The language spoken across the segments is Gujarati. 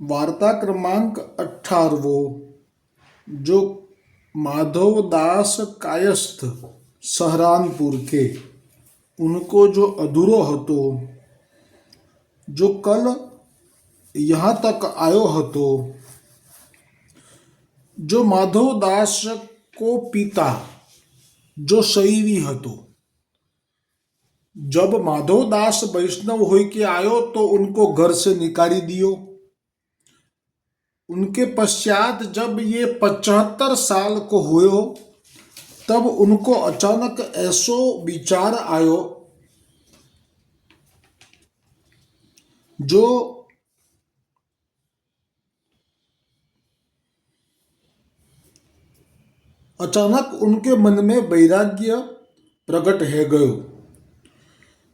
वार्ता क्रमांक अठारहवो जो माधवदास कायस्थ, सहरानपुर के। उनको जो अधूरो हतो, जो कल यहाँ तक आयो हतो, जो माधवदास को पिता, जो शैवी हतो। जब माधवदास वैष्णव होके आयो तो उनको घर से निकाली दियो। उनके पश्चात जब ये पचहत्तर साल को हुए हो, तब उनको अचानक ऐसो विचार आयो जो अचानक उनके मन में वैराग्य प्रकट है गयो,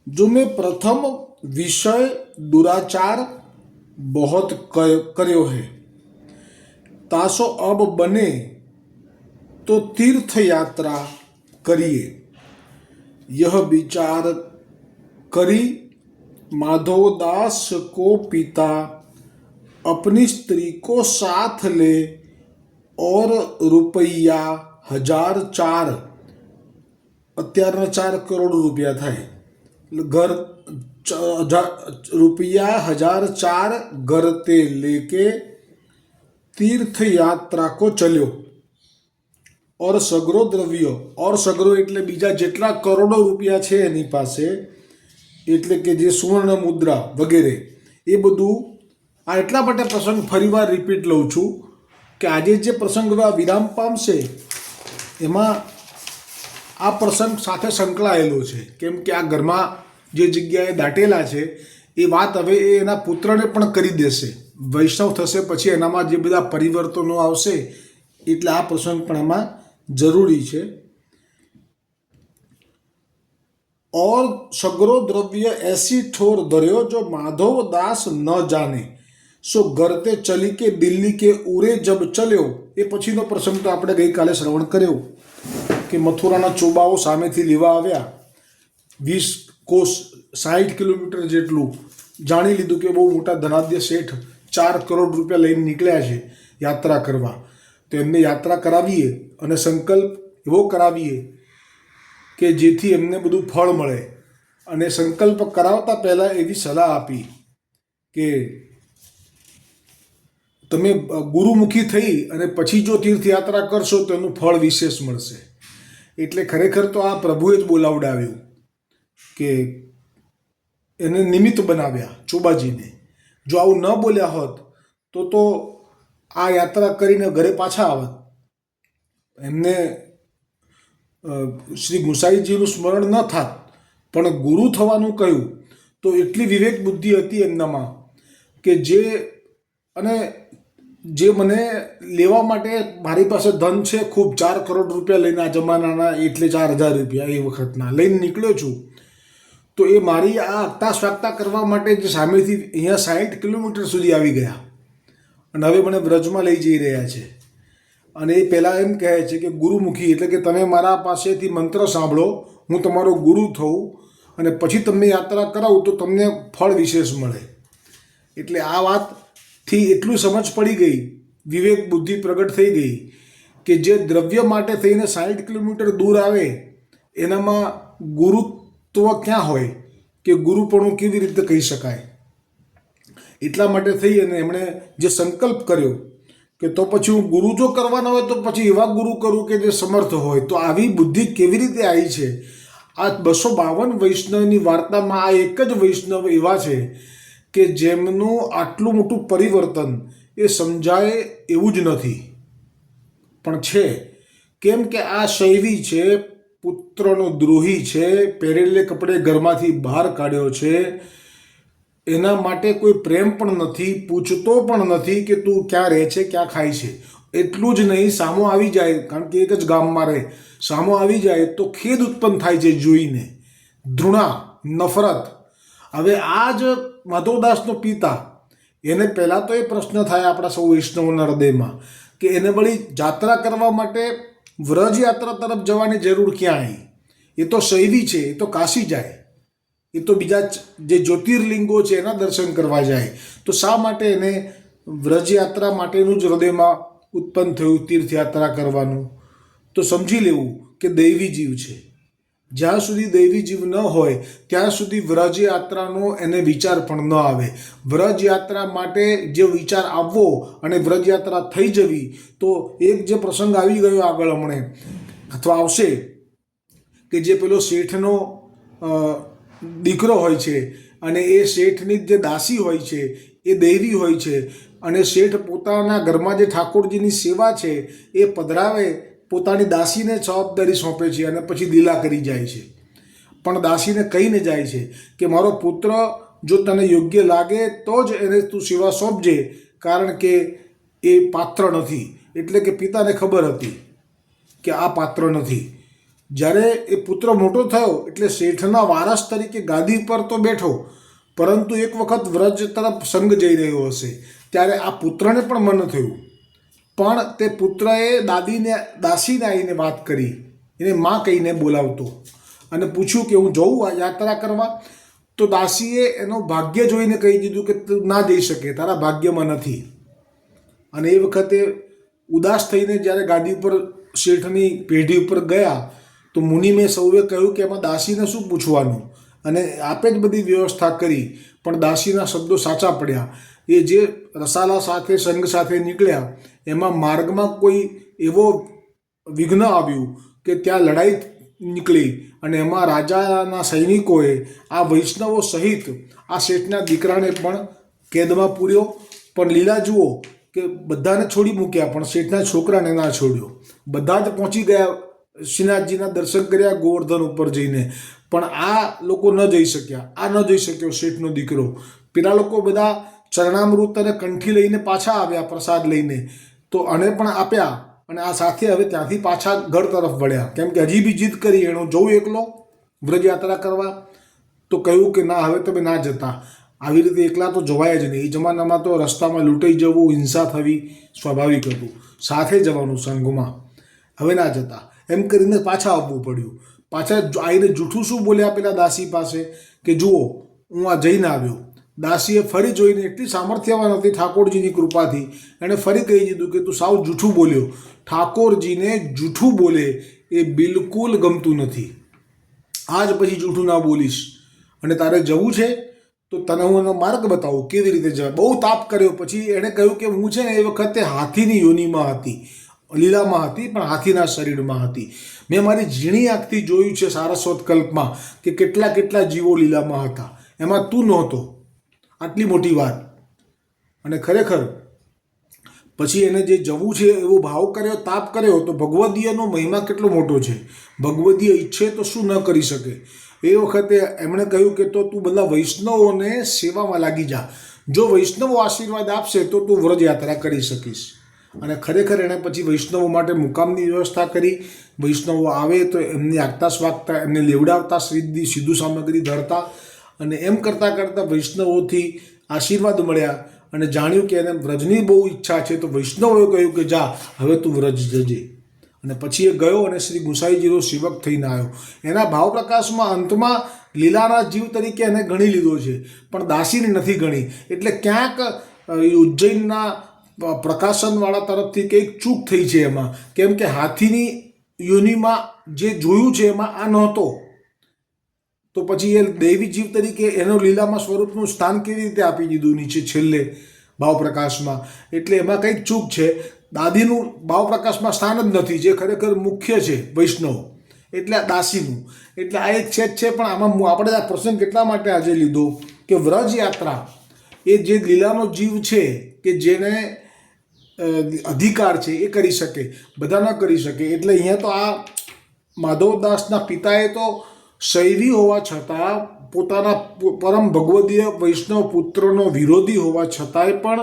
जो मैं प्रथम विषय दुराचार बहुत करो है। तासो अब बने तो तीर्थ यात्रा करिए यह विचार करी माधवदास को पिता अपनी स्त्री को साथ ले और रुपया હજાર ચાર અત્યારના ચાર કરોડ રૂપિયા થાય એટલે ઘર ચ- હજાર- रुपया हजार चार घर તીર્થ યાત્રા કો ચલ્યો. ઓર સગરો દ્રવ્ય. ઓર સગરો એટલે બીજા જેટલા કરોડો રૂપિયા છે એની પાસે, એટલે કે જે સુવર્ણ મુદ્રા વગેરે, એ બધું આ એટલા માટે પ્રસંગ ફરીવાર રિપીટ લઉં છું કે આજે જે પ્રસંગ વિરામ પામશે એમાં આ પ્રસંગ સાથે સંકળાયેલો છે. કેમ કે આ ઘરમાં જે જગ્યાએ દાટેલા છે, એ વાત હવે એના પુત્રને પણ કરી દેશે. વૈષ્ણવ થશે પછી એનામાં જે બધા પરિવર્તનો આવશે, એટલે આ પ્રસંગ પણ આમાં જરૂરી છે. ઓલ સગરો દ્રવ્ય એસી ઠોર ધર્યો જો માધવ દાસ ન જાને સો ગરતે ચલી કે દિલ્હી કે ઉરે જબ ચલ્યો, એ પછીનો પ્રસંગ તો આપણે ગઈકાલે શ્રવણ કર્યો, કે મથુરાના ચોબાઓ સામેથી લેવા આવ્યા. વીસ કોસ સાઠ કિલોમીટર જેટલું. જાણી લીધું કે બહુ મોટા ધનાધ્ય શેઠ ચાર કરોડ રૂપિયા લઈને નીકળ્યા છે યાત્રા કરવા. તો એમને યાત્રા કરાવીએ અને સંકલ્પ એવો કરાવીએ કે જેથી એમને બધું ફળ મળે. અને સંકલ્પ કરાવતા પહેલાં એવી સલાહ આપી કે તમે ગુરુમુખી થઈ અને પછી જો તીર્થયાત્રા કરશો તો એનું ફળ વિશેષ મળશે. એટલે ખરેખર તો આ પ્રભુએ જ બોલાવડાવ્યું કે એને નિમિત્ત બનાવ્યા ચોબાજીને. જો આવું ન બોલ્યા હોત, તો તો આ યાત્રા કરીને ઘરે પાછા આવત. એમને શ્રી ગુસાઈજીનું સ્મરણ ન થાત, પણ ગુરુ થવાનું કહ્યું, તો એટલી વિવેક બુદ્ધિ હતી એમનામાં કે જે, અને જે મને લેવા માટે મારી પાસે ધન છે, ખૂબ ચાર કરોડ રૂપિયા લઈને આ જમાનાના એટલે ચાર હજાર રૂપિયા એ વખતના લઈને નીકળ્યો છું તો એ મારી આ આગતા સ્વાગતા કરવા માટે જે સામેથી અહીંયા સાઠ કિલોમીટર સુધી આવી ગયા. અને હવે મને વ્રજમાં લઈ જઈ રહ્યા છે. અને એ પહેલાં એમ કહે છે કે, ગુરુમુખી, એટલે કે તમે મારા પાસેથી મંત્ર સાંભળો, હું તમારો ગુરુ થઉં અને પછી તમને યાત્રા કરાવું તો તમને ફળ વિશેષ મળે. એટલે આ વાતથી એટલું સમજ પડી ગઈ, વિવેક બુદ્ધિ પ્રગટ થઈ ગઈ કે જે દ્રવ્ય માટે થઈને સાઠ કિલોમીટર દૂર આવે, એનામાં ગુરુત્વ ક્યાં હોય કે ગુરુપણું કેવી રીતે કહી શકાય? એટલા માટે થઈ અને એમણે જે સંકલ્પ કર્યો કે તો પછી હું ગુરુ જો કરવાના હોય તો પછી એવા ગુરુ કરું કે જે સમર્થ હોય. તો આવી બુદ્ધિ કેવી રીતે આવી છે? આ બસો બાવન વૈષ્ણવની વાર્તામાં આ એક જ વૈષ્ણવ એવા છે કે જેમનું આટલું મોટું પરિવર્તન એ સમજાય એવું જ નથી. પણ છે. કેમ કે આ શૈવી છે પુત્રનો દ્રોહી છે, પહેરેલે કપડે ઘરમાંથી બહાર કાઢ્યો છે. એના માટે કોઈ પ્રેમ પણ નથી, પૂછતો પણ નથી કે તું ક્યાં રહે છે, ક્યાં ખાય છે. એટલું જ નહીં, સામો આવી જાય, કારણ કે એક જ ગામમાં રહે. સામો આવી જાય તો ખેદ ઉત્પન્ન થાય છે જોઈને. ધૃણા, નફરત. હવે આ જ માધવદાસનો પિતા. એને પહેલાં તો એ પ્રશ્ન થાય આપણા સૌ વૈષ્ણવના હૃદયમાં કે એને વળી જાત્રા કરવા માટે વ્રજ યાત્રા તરફ જવાની જરૂર ક્યાં આવી એ તો શૈવી છે, એ તો કાશી જાય. એ તો બીજા જે જ્યોતિર્લિંગો છે, એના દર્શન કરવા જાય. તો શા માટે એને વ્રજયાત્રા માટેનું જ હૃદયમાં ઉત્પન્ન થયું તીર્થયાત્રા કરવાનું? તો સમજી લેવું કે દૈવી જીવ છે. જ્યાં સુધી દૈવી જીવ ન હોય, ત્યાં સુધી વ્રજયાત્રાનો એને વિચાર પણ ન આવે. વ્રજયાત્રા માટે જે વિચાર આવવો અને વ્રજયાત્રા થઈ જવી, તો એક જે પ્રસંગ આવી ગયો આગળ હમણે, અથવા આવશે, કે જે પેલો શેઠનો દીકરો હોય છે, અને એ શેઠની જે દાસી હોય છે, એ દૈવી હોય છે, અને શેઠ પોતાના ઘરમાં જે ઠાકોરજીની સેવા છે, એ પધરાવે પોતાની દાસીને જવાબદારી સોંપે છે અને પછી લીલા કરી જાય છે. પણ દાસીને કહીને જાય છે કે મારો પુત્ર જો તને યોગ્ય લાગે તો જ એને તું સેવા સોંપજે, કારણ કે એ પાત્ર નથી. એટલે કે પિતાને ખબર હતી કે આ પાત્ર નથી. જ્યારે એ પુત્ર મોટો થયો, એટલે શેઠના વારસ તરીકે ગાદી પર તો બેઠો, પરંતુ એક વખત વ્રજ તરફ સંગ જઈ રહ્યો હશે. ત્યારે આ પુત્રને પણ મન થયું. પણ તે પુત્રએ દાદીને, દાસીને આવીને વાત કરી. એને માં કહીને બોલાવતો. અને પૂછ્યું કે હું જઉં યાત્રા કરવા? તો દાસીએ એનો ભાગ્ય જોઈને કહી દીધું કે તું ના જઈ શકે, તારા ભાગ્યમાં નથી. અને એ વખતે ઉદાસ થઈને જ્યારે ગાડી ઉપર, શેઠની પેઢી ઉપર ગયા, તો મુનિમે સૌએ કહ્યું કે એમાં દાસીને શું પૂછવાનું? અને આપે જ બધી વ્યવસ્થા કરી. પણ દાસીના શબ્દો સાચા પડ્યા. એ જે રસાલા સાથે, સંઘ સાથે નીકળ્યા, એમાં માર્ગમાં કોઈ એવો વિઘ્ન આવ્યું કે ત્યાં લડાઈ નીકળી અને એમાં રાજાના સૈનિકોએ આ વૈષ્ણવો સહિત આ શેઠના દીકરાને પણ કેદમાં પૂર્યો. પણ લીલા જુઓ કે બધાને છોડી મૂક્યા, પણ શેઠના છોકરાને ના છોડ્યો. બધા જ પહોંચી ગયા શ્રીનાથજીના દર્શન કર્યા ગોવર્ધન ઉપર જઈને. પણ આ લોકો ન જઈ શક્યા. આ ન જઈ શક્યો શેઠનો દીકરો. પેલા લોકો બધા ચરણામૃત અને કંઠી લઈને પાછા આવ્યા પ્રસાદ લઈને. તો આને પણ આપ્યા અને આ સાથે હવે ત્યાંથી પાછા ઘર તરફ વળ્યા. કેમ કે હજી બી જીદ કરી એનો જવું એકલો વ્રજયાત્રા કરવા. તો કહ્યું કે ના, હવે તમે ના જતા. આવી રીતે એકલા તો જવાય જ નહીં. એ જમાનામાં તો રસ્તામાં લૂંટાઈ જવું, હિંસા થવી સ્વાભાવિક હતું. સાથે જવાનું સંઘમાં. હવે ના જતા. એમ કરીને પાછા આવવું પડ્યું. પાછા આવીને જૂઠું શું બોલ્યા પેલા દાસી પાસે? કે જુઓ, હું આ જઈને આવ્યો. દાસીએ ફરી જોઈને એટલી સામર્થ્યવાન હતી ઠાકોરજીની કૃપાથી. એણે ફરી કહી દીધું કે, તું સાવ જૂઠું બોલ્યો. ઠાકોરજીને જૂઠું બોલે એ બિલકુલ ગમતું નથી. આજ પછી જૂઠું ના બોલીશ. અને તારે જવું છે? તો તને હું એનો માર્ગ બતાવું. કેવી રીતે જવાય? બહુ તાપ કર્યો. પછી એણે કહ્યું કે, હું છે ને એ વખતે હાથીની યોનિમાં હતી. લીલામાં હતી, પણ હાથીના શરીરમાં હતી. મેં મારી ઝીણી આંખથી જોયું છે સારસ્વત કલ્પમાં કે કેટલા કેટલા જીવો લીલામાં હતા. એમાં તું નહોતો. આટલી મોટી વાત. અને ખરેખર, પછી એને જે જવું છે એવો ભાવ કર્યો, તાપ કર્યો, તો ભગવદીયનો મહિમા કેટલો મોટો છે. ભગવદીય ઈચ્છે તો શું ન કરી શકે? એ વખતે એમણે કહ્યું કે, તો તું બધા વૈષ્ણવોને સેવામાં લાગી જા. જો વૈષ્ણવો આશીર્વાદ આપશે, તો તું વ્રજયાત્રા કરી શકીશ. અને ખરેખર એણે પછી વૈષ્ણવો માટે મુકામની વ્યવસ્થા કરી. વૈષ્ણવો આવે તો એમની આગતા સ્વાગતા, એમને લેવડાવતા, સીધી સીધું સામગ્રી ધરતા. અને એમ કરતાં કરતાં વૈષ્ણવોથી આશીર્વાદ મળ્યા અને જાણ્યું કે એને વ્રજની બહુ ઈચ્છા છે, તો વૈષ્ણવોએ કહ્યું કે જા, હવે તું વ્રજ જજે. અને પછી એ ગયો અને શ્રી ગુસાઈજીનો સેવક થઈને આવ્યો. એના ભાવ પ્રકાશમાં અંતમાં લીલાના જીવ તરીકે એને ગણી લીધો છે, પણ દાસીને નથી ગણી. એટલે ક્યાંક ઉજ્જૈનના પ્રકાશનવાળા તરફથી કંઈક ચૂક થઈ છે એમાં. કેમ કે હાથીની યોનિમાં જે જોયું છે એમાં આ નહોતો. તો પછી એ દૈવી જીવ તરીકે એનો લીલામાં સ્વરૂપનું સ્થાન કેવી રીતે આપી દીધું નીચે છેલ્લે ભાવપ્રકાશમાં એટલે એમાં કંઈક ચૂક છે. દાદીનું ભાવપ્રકાશમાં સ્થાન જ નથી, જે ખરેખર મુખ્ય છે, વૈષ્ણવ. એટલે આ દાસીનું. એટલે આ એક છેદ છે, પણ આમાં આપણે આ પ્રસંગ કેટલા માટે આજે લીધો કે વ્રજ યાત્રા એ જે લીલાનો જીવ છે કે જેને અધિકાર છે, એ કરી શકે, બધા ન કરી શકે. એટલે અહીંયા તો આ માધવદાસના પિતાએ તો શૈવી હોવા છતાં પોતાના પરમ ભગવદીય વૈષ્ણવ પુત્રનો વિરોધી હોવા છતાંય પણ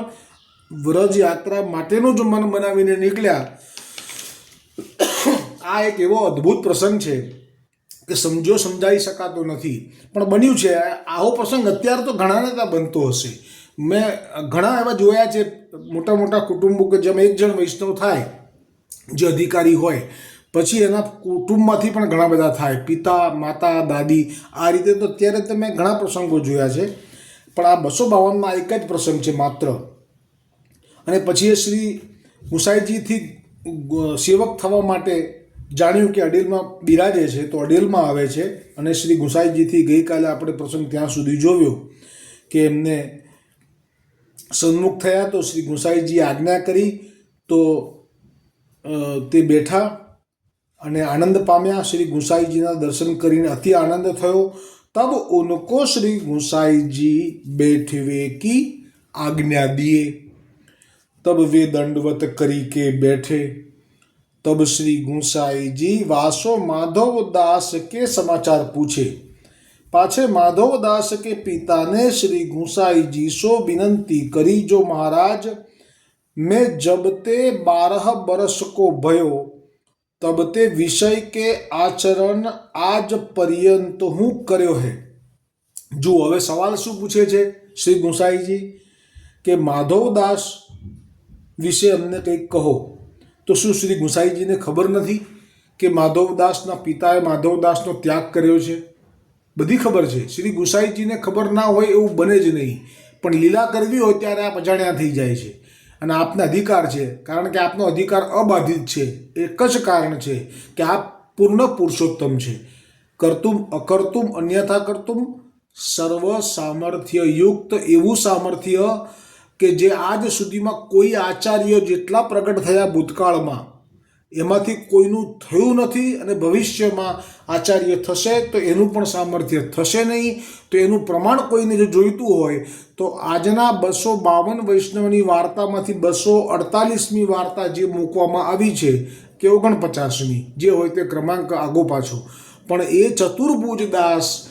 વ્રજ યાત્રા માટેનું જ મન બનાવીને નીકળ્યા. આ એક એવો અદ્ભુત પ્રસંગ છે કે સમજો સમજાઈ શકાતો નથી. પણ બન્યું છે, આવો પ્રસંગ અત્યારે તો ઘણાને ત્યાં બનતો હશે. મેં ઘણા એવા જોયા છે મોટા મોટા કુટુંબો કે જેમ એક જણ વૈષ્ણવ થાય, જે અધિકારી હોય પછી એના કુટુંબમાંથી પણ ઘણા બધા થાય. પિતા, માતા, દાદી, આ રીતે તો અત્યારે તો મેં ઘણા પ્રસંગો જોયા છે. પણ આ બસો બાવનમાં એક જ પ્રસંગ છે માત્ર. અને પછી એ શ્રી મુસાઈજીથી સેવક થવા માટે જાણ્યું કે અડેલમાં બિરાજે છે, તો અડેલમાં આવે છે. અને શ્રી ગુસાઈજીથી ગઈકાલે આપણે પ્રસંગ ત્યાં સુધી જોયો કે એમને સન્મુખ થયા તો શ્રી ગુસાઈજીએ આજ્ઞા કરી તો તે બેઠા અને આનંદ પામ્યા. શ્રી ગુંસાઈજીના દર્શન કરીને અતિ આનંદ થયો. તબ ઉનકો શ્રી ગુંસાઈજી બેઠવે કી આજ્ઞા દિયે તબ વે દંડવત કરી કે બેઠે. તબ શ્રી ગુંસાઈજી વાસો માધવદાસ કે સમાચાર પૂછે. પાછે માધવદાસ કે પિતાને શ્રી ગુંસાઈજી સો વિનંતી કરી, જો મહારાજ, મેં જબ તે બારહ બરસ કો ભયો તબ તે વિષય કે આચરણ આજ પર્યંત હું કર્યો હે જુઓ હવે સવાલ શું પૂછે છે શ્રી ગુસાઈજી કે માધવદાસ વિશે અમને કંઈક કહો તો શું શ્રી ગુસાઈજીને ખબર નથી કે માધવદાસના પિતાએ માધવદાસનો ત્યાગ કર્યો છે બધી ખબર છે શ્રી ગુસાઈજીને ખબર ના હોય એવું બને જ નહીં પણ લીલા કરવી હોય ત્યારે આ અજાણ્યા થઈ જાય છે અને આપને અધિકાર છે. કારણ કે આપનો અધિકાર અબાધિત છે. એક જ કારણ છે કે આપ પૂર્ણ પુરુષોત્તમ છે. કરતુમ અકર્તુમ અન્યથા કરતુમ સર્વ સામર્થ્ય યુક્ત એવું સામર્થ્ય કે જે આજ સુધીમાં કોઈ આચાર્ય જેટલા પ્રગટ થયા ભૂતકાળમાં એમાંથી કોઈનું થયું નથી અને ભવિષ્યમાં આચાર્ય થશે, તો એનું પણ સામર્થ્ય થશે નહીં. તો એનું પ્રમાણ કોઈને જો જોઈતું હોય, તો આજના બસો બાવન વૈષ્ણવની વાર્તામાંથી બસો અડતાલીસમી વાર્તા જે મૂકવામાં આવી છે, કે ઓગણપચાસમી, જે હોય તે ક્રમાંક આગો પાછો. પણ એ ચતુર્ભુજ દાસ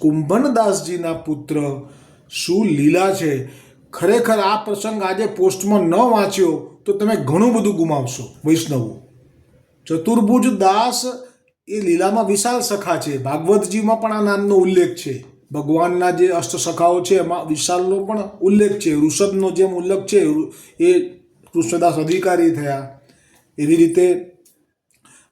કુંભનદાસજીના પુત્ર શું લીલા છે? ખરેખર આ પ્રસંગ આજે પોસ્ટમાં ન વાંચ્યો, તો તમે ઘણું બધું ગુમાવશો, વૈષ્ણવો. ચતુર્ભુજ દાસ એ લીલામાં વિશાળ સખા છે. ભાગવતજીમાં પણ આ નામનો ઉલ્લેખ છે. ભગવાનના જે અષ્ટસખાઓ છે, એમાં વિશાલનો પણ ઉલ્લેખ છે. ઋષભનો જેમ ઉલ્લેખ છે એ કૃષ્ણદાસ અધિકારી થયા. એવી રીતે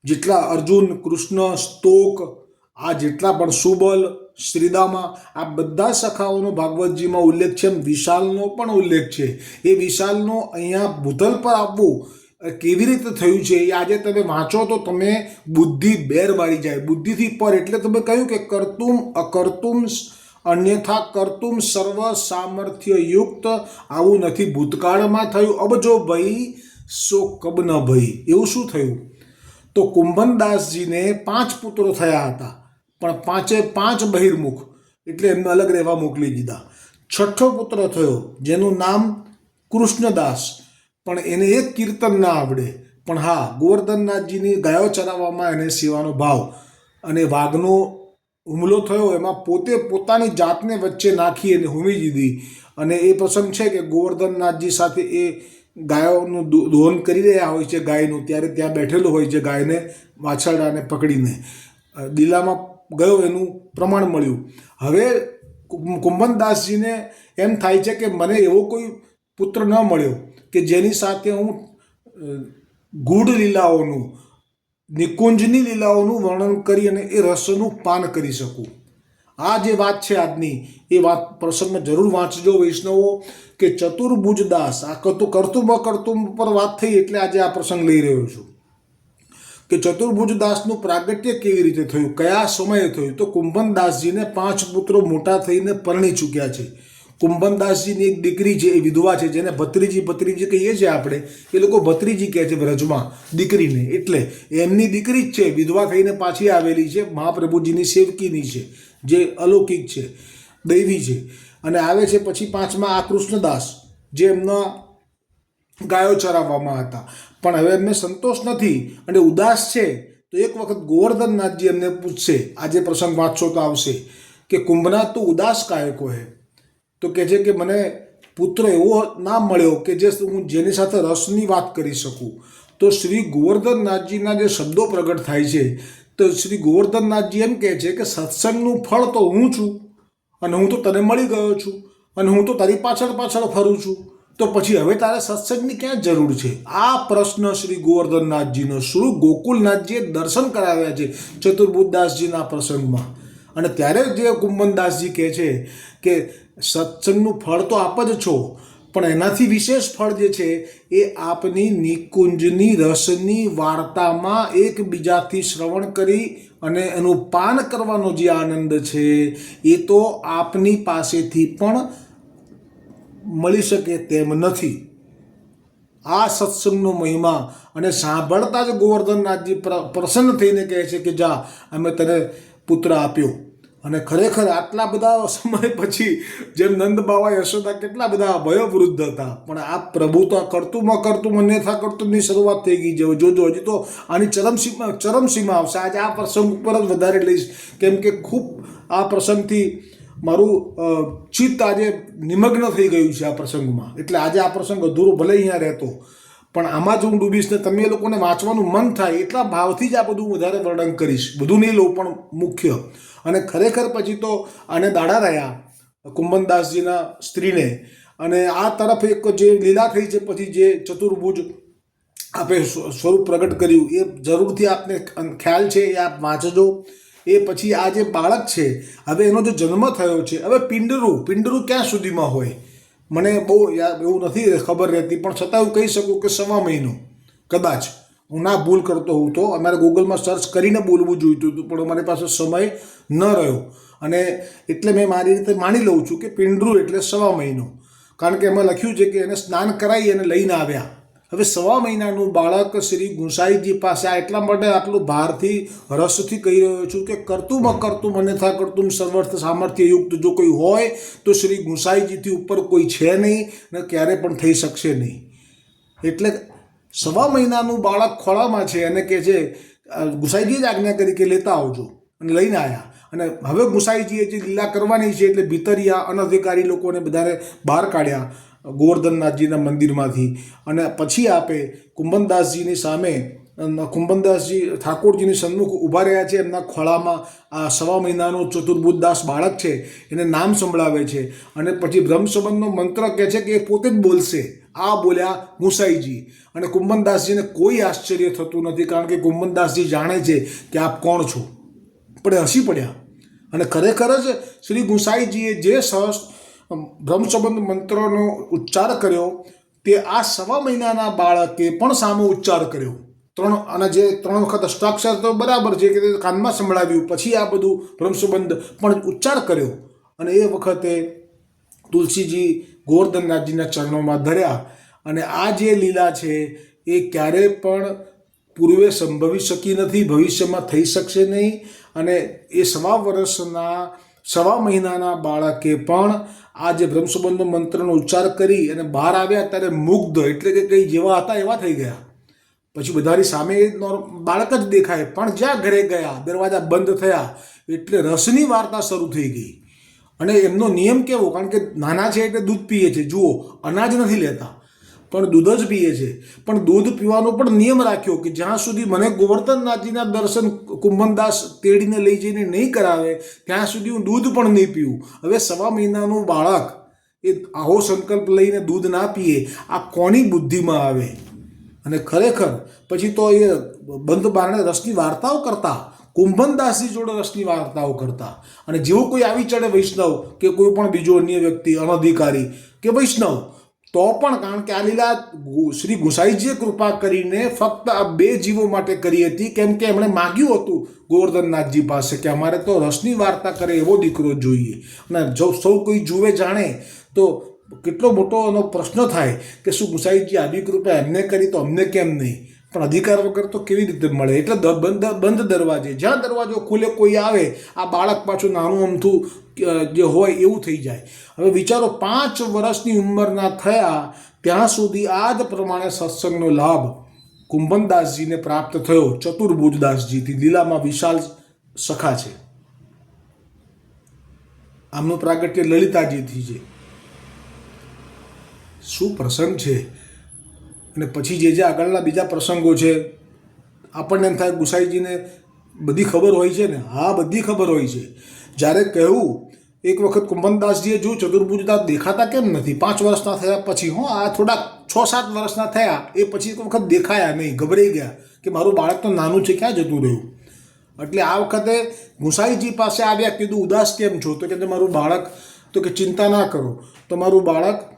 જેટલા અર્જુન, કૃષ્ણ, સ્તોક, આ જેટલા પણ સુબલ, શ્રીદામા, આ બધા સખાઓનો ભાગવતજીમાં ઉલ્લેખ છે. એમ વિશાલનો પણ ઉલ્લેખ છે. એ વિશાલનો અહીંયા ભૂતલ પર આવવું એ કેવી રીતે થયું છે એ આજે તમે વાંચો તો તમે બુદ્ધિ બેર વાળી જાય. બુદ્ધિથી પર એટલે તમે કહ્યું કે કરતુમ અકર્તુમ અન્યથા કરતુમ સર્વ સામર્થ્ય યુક્ત. આવું નથી. ભૂતકાળમાં થયું. અબ જો ભઈ, સો કબ ન ભઈ. એવું શું થયું? તો કુંભનદાસજીને પાંચ પુત્રો થયા હતા. પણ પાંચે પાંચ બહિર્મુખ. એટલે એમને અલગ રહેવા મોકલી દીધા. છઠ્ઠો પુત્ર થયો, જેનું નામ કૃષ્ણદાસ. પણ એને એક કીર્તન ના આવડે. પણ હા, ગોવર્ધનનાથજીની ગાયો ચરાવવામાં એને સેવાનો ભાવ અને વાઘનો હુમલો થયો, એમાં પોતે પોતાની જાતને વચ્ચે નાખી અને હુમી દીધી. અને એ પ્રસંગ છે કે ગોવર્ધનનાથજી સાથે એ ગાયોનું દોહન કરી રહ્યા હોય છે ગાયનું, ત્યારે ત્યાં બેઠેલો હોય છે ગાયને વાછરડાને પકડીને. દિલામાં ગયો, એનું પ્રમાણ મળ્યું. હવે કુંભનદાસજીને એમ થાય છે કે મને એવો કોઈ પુત્ર ન મળ્યો. કે જેની સાથે હું ગૂઢ લીલાઓનું, નિકુંજની લીલાઓનું વર્ણન કરી અને એ રસનું પાન કરી શકું. આ જે વાત છે આજની, એ વાત પ્રસંગમાં જરૂર વાંચજો વૈષ્ણવો, કે ચતુર્ભુજદાસ આ કરતું કરતું કરતું પર વાત થઈ એટલે આજે આ પ્રસંગ લઈ રહ્યો છું. કે ચતુર્ભુજદાસનું પ્રાગટ્ય કેવી રીતે થયું, કયા સમયે થયું? તો કુંભનદાસજીને પાંચ પુત્રો મોટા થઈને પરણી ચૂક્યા છે. કુંભનદાસજીની એક દીકરી છે, એ વિધવા છે, જેને ભત્રીજી ભત્રીજી કહીએ છીએ આપણે, એ લોકો ભત્રીજી કહે છે વ્રજમાં, દીકરીને. એટલે એમની દીકરી જ છે, વિધવા થઈને પાછી આવેલી છે, મહાપ્રભુજીની સેવકીની છે, જે અલૌકિક છે, દૈવી છે. અને આવે છે પછી પાંચમાં આ કૃષ્ણદાસ, જે એમના ગાયો ચરાવવામાં હતા. પણ હવે એમને સંતોષ નથી અને ઉદાસ છે, તો એક વખત ગોવર્ધનનાથજી એમને પૂછશે, આજે પ્રસંગ વાંચશો તો આવશે, કે કુંભનાથ તો ઉદાસ કાયકો હે? તો કહે છે કે મને પુત્ર એવો ના મળ્યો કે જે હું જેની સાથે રસની વાત કરી શકું. તો શ્રી ગોવર્ધનનાથજીના જે શબ્દો પ્રગટ થાય છે, તો શ્રી ગોવર્ધનનાથજી એમ કહે છે કે સત્સંગનું ફળ તો હું છું અને હું તો તને મળી ગયો છું અને હું તો તારી પાછળ પાછળ ફરું છું. તો પછી હવે તારે સત્સંગની ક્યાં જરૂર છે? આ પ્રશ્ન શ્રી ગોવર્ધનનાથજીનો. શ્રી ગોકુલનાથજીએ દર્શન કરાવ્યા છે ચતુર્બુદ્ધદાસજીના પ્રસંગમાં. અને ત્યારે જે કુંભનદાસજી કહે છે કે સત્સંગનું ફળ તો આપ જ છો, પણ એનાથી વિશેષ ફળ જે છે એ આપની નિકુંજની રસની વાર્તામાં એકબીજાથી શ્રવણ કરી અને એનું પાન કરવાનો જે આનંદ છે એ તો આપની પાસેથી પણ મળી શકે તેમ નથી. આ સત્સંગનો મહિમા અને સાંભળતા જ ગોવર્ધનનાથજી પ્ર- પ્રસન્ન થઈને કહે છે કે જા, અમે તને પુત્ર આપ્યો. અને ખરેખર આટલા બધા સમય પછી જેમ નંદ બાવા યશોદા કેટલા બધા વયોવૃદ્ધ હતા. પણ આ પ્રભુ તો કરતુંમાં કરતું અન્યથા કરતુંની શરૂઆત થઈ ગઈ છે જોજો. હજી તો આની ચરમસીમા ચરમસીમા આવશે. આજે આ પ્રસંગ ઉપર જ વધારે લઈશ. કેમ કે ખૂબ આ પ્રસંગથી મારું ચિત્ત આજે નિમગ્ન થઈ ગયું છે આ પ્રસંગમાં. એટલે આજે આ પ્રસંગ અધૂરો ભલે અહીંયા રહેતો. પણ આમાં જ હું ડૂબીશ ને તમે લોકોને વાંચવાનું મન થાય એટલા ભાવથી જ આ બધું વધારે વર્ણન કરીશ. બધું નહીં લઉં પણ મુખ્ય. અને ખરેખર પછી તો આને દાડા રહ્યા કુંભનદાસજીના સ્ત્રીને. અને આ તરફ એક જે લીલા થઈ છે, પછી જે ચતુર્ભુજ આપે સ્વરૂપ પ્રગટ કર્યું, એ જરૂરથી આપને ખ્યાલ છે, એ આપ વાંચજો. એ પછી આ જે બાળક છે, હવે એનો જે જન્મ થયો છે, હવે પિંડરું પિંડરું ક્યાં સુધીમાં હોય? મને બહુ યાદ એવું નથી ખબર રહેતી, પણ છતાં હું કહી શકું કે સવા મહિનો, કદાચ. હું ના ભૂલ કરતો હોઉં તો. અમારે ગૂગલમાં સર્ચ કરીને બોલવું જોઈતું હતું, પણ અમારી પાસે સમય ન રહ્યો. અને એટલે મેં મારી રીતે માની લઉં છું કે પિંડરું એટલે સવા મહિનો. કારણ કે એમાં લખ્યું છે કે એને સ્નાન કરાવી અને લઈને આવ્યા. હવે સવા મહિનાનું બાળક શ્રી ગુંસાઈજી પાસે આ એટલા માટે આટલું ભારથી રસથી કહી રહ્યો છું કે કરતું કરતું થાય કરતું સર્વર્થ સામર્થ્યયુક્ત જો કોઈ હોય, તો શ્રી ગુંસાઈજીથી ઉપર કોઈ છે નહીં ને ક્યારે પણ થઈ શકશે નહીં. એટલે સવા મહિનાનું બાળક ખોળામાં છે અને કે છે ગુસાઈજીએ જ આજ્ઞા કરી કે લેતા આવજો. અને લઈને આવ્યા અને હવે ગુસાઈજીએ જે લીલા કરવાની છે એટલે ભીતરિયા, અનધિકારી લોકોને બધાને બહાર કાઢ્યા. ગોવર્ધનનાથજીના મંદિરમાંથી. અને પછી આપે કુંભનદાસજીની સામે કુંભનદાસજી ઠાકોરજીની સન્મુખ ઊભા રહ્યા છે. એમના ખોળામાં આ સવા મહિનાનો ચતુર્બુદ્ધદાસ બાળક છે. એને નામ સંભળાવે છે. અને પછી બ્રહ્મસંબંધનો મંત્ર કહે છે કે એ પોતે જ બોલશે. આ બોલ્યા મુસાઈજી. અને કુંભનદાસજીને કોઈ આશ્ચર્ય થતું નથી, કારણ કે કુંભનદાસજી જાણે છે કે આપ કોણ છો. પણ હસી પડ્યા. અને ખરેખર જ શ્રી ગુસાઈજીએ જે સહસ બ્રહ્મસંબંધ મંત્રનો ઉચ્ચાર કર્યો, તે આ સવા મહિનાના બાળકે પણ સામો ઉચ્ચાર કર્યો. ત્રણ અને જે ત્રણ વખત અષ્ટાક્ષર તો બરાબર છે કે તે કાનમાં સંભળાવ્યું, પછી આ બધું બ્રહ્મસંબંધ પણ ઉચ્ચાર કર્યો. અને એ વખતે તુલસીજી ગોવર્ધનનાથજીના ચરણોમાં ધર્યા. અને આ જે લીલા છે, એ ક્યારે પણ પૂર્વે સંભવી શકી નથી, ભવિષ્યમાં થઈ શકશે નહીં. અને એ સવા વર્ષના સવા મહિનાના બાળકે પણ આ જે બ્રહ્મસંબંધ મંત્રનો ઉચ્ચાર કરી અને બહાર આવ્યા ત્યારે મુગ્ધ, એટલે કે કંઈ જેવા હતા એવા થઈ ગયા. પછી બધાની સામે બાળક જ દેખાય, પણ જ્યાં ઘરે ગયા, દરવાજા બંધ થયા, એટલે રસની વાર્તા શરૂ થઈ ગઈ. અને એમનો નિયમ કેવો? કારણ કે નાના છે એટલે દૂધ પીએ છે. જુઓ, અનાજ નથી લેતા. પણ દૂધ જ પીએ છે. પણ દૂધ પીવાનો પણ નિયમ રાખ્યો કે જ્યાં સુધી મને ગોવર્ધનનાથજીના દર્શન કુંભનદાસ તેડીને લઈ જઈને નહીં કરાવે, ત્યાં સુધી હું દૂધ પણ નહીં પીવું. હવે સવા મહિનાનું બાળક, એ આવો સંકલ્પ લઈને દૂધ ના પીએ, આ કોની બુદ્ધિમાં આવે? અને ખરેખર, પછી તો એ બંધ બારણે રસની વાર્તાઓ કરતા, કુંભનદાસજી જોડે રસની વાર્તાઓ કરતા. અને જેવું કોઈ આવી ચડે વૈષ્ણવ કે કોઈ પણ બીજો અન્ય વ્યક્તિ, અનધિકારી કે વૈષ્ણવ તો પણ કારણ કે આ લીલા શ્રી ગુસાઈજીએ કૃપા કરીને ફક્ત આ બે જીવો માટે કરી હતી, કેમ કે એમણે માગ્યું હતું ગોવર્ધનનાથજી પાસે કે અમારે તો રસની વાર્તા કરે એવો દીકરો જોઈએ. અને જો સૌ કોઈ જુએ જાણે તો કેટલો મોટો એનો પ્રશ્ન થાય કે શું ગુસાઈજી આવી કૃપા એમને કરી તો અમને કેમ નહીં? પણ અધિકાર વગર તો કેવી રીતે મળે? એટલે બંધ બંધ દરવાજે. જ્યાં દરવાજો ખુલે, કોઈ આવે, આ બાળક પાછું નાનું અમથું જે હોય એવું થઈ જાય. હવે વિચારો, પાંચ વર્ષની ઉંમરના થયા, ત્યાં સુધી આ જ પ્રમાણે સત્સંગનો લાભ કુંભનદાસજીને પ્રાપ્ત થયો, ચતુર્ભુજદાસજીથી. લીલામાં વિશાલ સખા છે. આમનું પ્રાગટ્ય લલિતાજીથી છે. શું પ્રસંગ છે? અને પછી જે જે આગળના બીજા પ્રસંગો છે, આપણને એમ થાય ગુસાઈજીને બધી ખબર હોય છે ને? હા, બધી ખબર હોય છે. જ્યારે કહેવું એક વખત કુંભનદાસજીએ જો ચતુર્ભુજદાસ દેખાતા કેમ નથી? પાંચ વર્ષના થયા પછી, હો, આ થોડાક છ સાત વર્ષના થયા, એ પછી એક વખત દેખાયા નહીં, ગભરાઈ ગયા કે મારું બાળક તો નાનું છે, ક્યાં જતું રહ્યું? એટલે આ વખતે ગુસાઈજી પાસે આવ્યા, કીધું, ઉદાસ કેમ છો? તો કે, મારું બાળક, તો કે ચિંતા ના કરો. તો મારું બાળક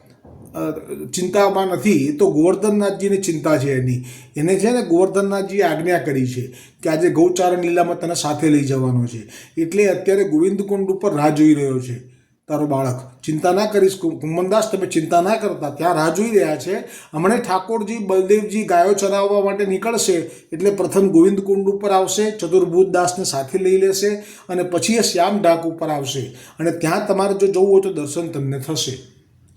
ચિંતામાં નથી તો ગોવર્ધનનાથજીની ચિંતા છે એની. એને છે ને ગોવર્ધનનાથજીએ આજ્ઞા કરી છે કે આજે ગૌચારણ લીલામાં તને સાથે લઈ જવાનો છે. એટલે અત્યારે ગોવિંદ કુંડ ઉપર રાહ જોઈ રહ્યો છે. તારો બાળક, ચિંતા ના કરીશ કુંભનદાસ તમે ચિંતા ના કરતા, ત્યાં રાહ જોઈ રહ્યા છે. હમણાં ઠાકોરજી બલદેવજી ગાયો ચરાવવા માટે નીકળશે, એટલે પ્રથમ ગોવિંદ કુંડ ઉપર આવશે, ચતુર્ભુજ દાસને સાથે લઈ લેશે અને પછી એ શ્યામ ઢાક ઉપર આવશે. અને ત્યાં તમારે જો જવું હોય તો દર્શન તમને થશે.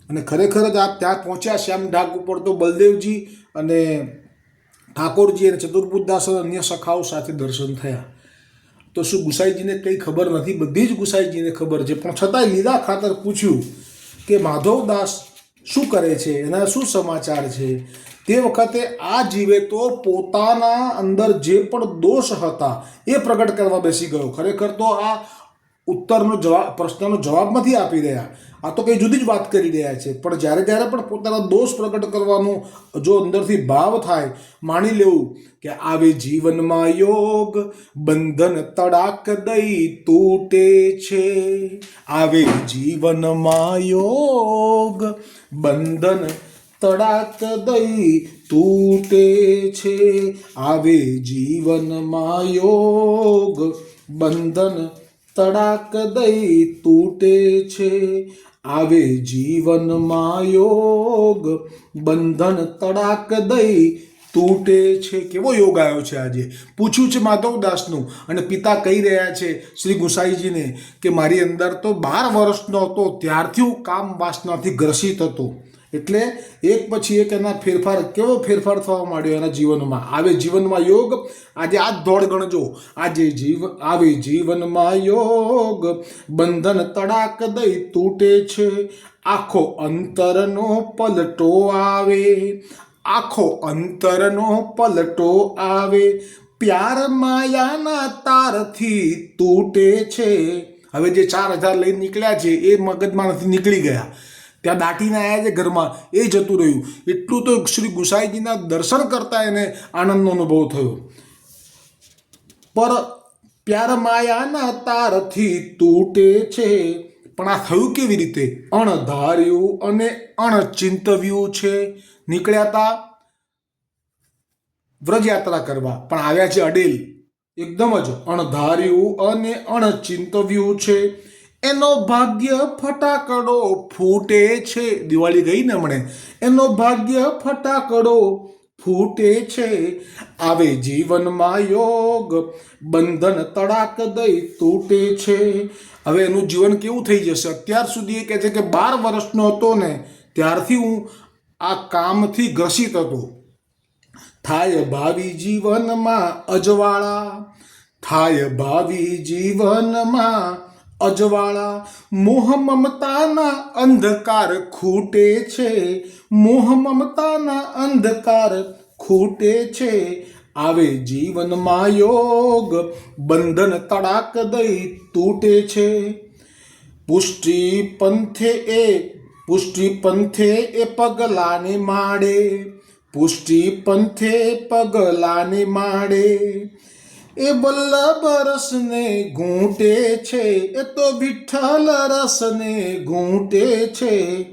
અને ખરેખર જ આપ ત્યાં પહોંચ્યા, શ્યામ ઢાક ઉપર તો બલદેવજી અને ઠાકોરજી અને ચતુર્ભુજદાસ અને અન્ય સખાઓ સાથે દર્શન થયા. તો શું ગુસાઈજીને કંઈ ખબર નથી? બધી જ ગુસાઈજીને ખબર છે. પણ છતાંય લીલા ખાતર પૂછ્યું કે માધવદાસ શું કરે છે? એના શું સમાચાર છે? તે વખતે આ જીવે તો પોતાના અંદર જે પણ દોષ હતા એ પ્રગટ કરવા બેસી ગયો. ખરેખર તો આ ઉત્તરનો જવાબ, પ્રશ્નનો જવાબ નથી આપી રહ્યા. આ તો કંઈ જુદી જ વાત કરી રહ્યા છે. પણ જ્યારે જ્યારે પણ પોતાના દોષ પ્રગટ કરવાનો જો અંદરથી ભાવ થાય, માની લેવું કે આવે જીવનમાં યોગ બંધન તડાક દઈ તૂટે છે. આવે જીવનમાં યોગ બંધન તડાક દઈ તૂટે છે. આવે જીવનમાં યોગ બંધન તડાક દઈ તૂટે છે. આવે જીવનમાં યોગ બંધન તડાક દઈ તૂટે છે. કેવો યોગ આવ્યો છે આજે? પૂછ્યું છે માધવદાસનું અને પિતા કહી રહ્યા છે શ્રી ગુસાઈજીને કે મારી અંદર તો બાર વર્ષનો હતો. ત્યારથી હું કામ વાસનાથી ગ્રસિત હતો. એટલે એક પછી એક એના ફેરફાર, કેવો ફેરફાર થવા માંડ્યો એના જીવનમાં? આવે જીવનમાં યોગ? આજે આ દોડ ગણજો. આજે જીવ, આવે જીવનમાં યોગ. બંધન તડાક દઈ તૂટે છે. આખો અંતરનો પલટો આવે. આખો અંતરનો પલટો આવે. પ્યાર માયાના તારથી તૂટે છે. હવે જે ચાર હજાર લઈને નીકળ્યા છે, એ મગજમાંથી નીકળી ગયા. ત્યાં દાટીને આવ્યા છે ઘરમાં. એ જતું રહ્યું. એટલું તો શ્રી ગુસાઈજીના દર્શન કરતા એને આનંદનો અનુભવ થયો. પર પ્યાર માયાના તારથી તૂટે છે. પણ આ થયું કેવી રીતે? અણધાર્યું અને અણચિંતવ્યું છે. નીકળ્યા હતા વ્રજયાત્રા કરવા. પણ આવ્યા છે અડેલ. એકદમ જ અણધાર્યું અને અણચિંતવ્યું છે. એનો ભાગ્ય ફટાકડો ફૂટે છે. દિવાળી ગઈ ને હમણે? એનો ભાગ્ય ફટાકડો ફૂટે છે. આવે જીવનમાં યોગ, બંધન તડાક દઈ તૂટે છે. હવે એનું જીવન કેવું થઈ જશે? અત્યાર સુધી એ કહે છે કે બાર વર્ષનો હતો ને, ત્યારથી હું આ કામથી ગ્રસિત હતો. થાય ભાવિ જીવનમાં અજવાળા, થાય ભાવિ જીવનમાં અજવાળા મોહ મમતાના અંધકાર ખૂટે છે. મોહ મમતાના અંધકાર ખૂટે છે. આવે જીવનમાં યોગ, બંધન તડાક દઈ તૂટે છે. પુષ્ટિ પંથે એ, પુષ્ટિ પંથે એ પગલાને માડે. પુષ્ટિ પંથે પગલાને માડે. એ વલ્લભ રસને ઘૂંટે છે, એ તો વિઠ્ઠલ રસને ઘૂંટે છે.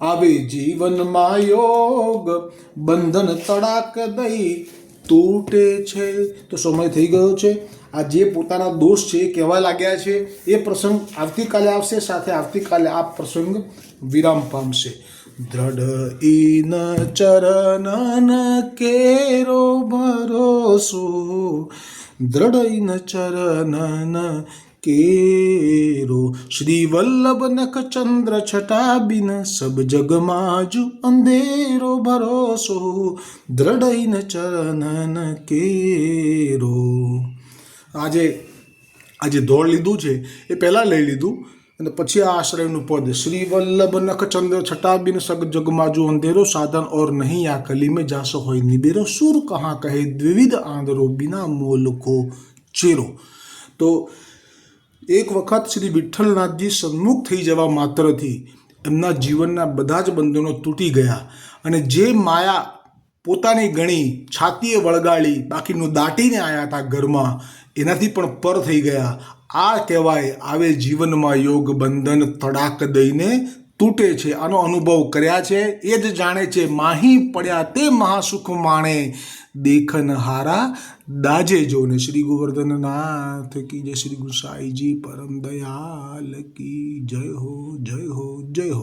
આવે જીવનમાં યોગ, બંધન તડાક દઈ તૂટે છે. તો સમય થઈ ગયો છે. આ જે પોતાના દોષ છે એ કહેવા લાગ્યા છે. એ પ્રસંગ આવતીકાલે આવશે, સાથે આવતીકાલે આ પ્રસંગ વિરામ પામશે. દ્રઢ ઈન ચરણન કેરો ભરોસો. દ્રઢ ઈન ચરણન કેરો. શ્રી વલ્લભ નખ ચંદ્ર છટા બિન સબ જગમાજુ અંધેરો ભરોસો. દ્રઢ ઈન ચરણન કેરો. આજે આજે દોડ લીધું છે, એ પહેલાં લઈ લીધું. અને પછી આ આશ્રયનું પદ, શ્રી વલ્લભ નખ ચંદ્ર છટાબિન સગ જો અંધેરો સાધન ઓર નહીં આ કલી મેં જાસો હોય નિબેરો, સુર કહા કહે દ્વિવિધ આંધરો બિના મોલકો ચેરો. તો એક વખત શ્રી વિઠ્ઠલનાથજી સન્મુખ થઈ જવા માત્રથી એમના જીવનના બધા જ બંધનો તૂટી ગયા અને જે માયા પોતાની ગણી છાતીએ વળગાડી બાકીનું દાટીને આવ્યા હતા ઘરમાં એનાથી પણ પર થઈ ગયા. આ કહેવાય આવે જીવનમાં યોગ બંધન તડાક દઈને તૂટે છે. આનો અનુભવ કર્યા છે. એ જ જાણે છે, માહી પડ્યા તે મહાસુખ માણે. દેખન હારા દાજે જો ને. શ્રી ગોવર્ધન નાથ કી જય. શ્રી ગુસાઈજી પરમ દયાલ કી જય હો જય હો જય હો.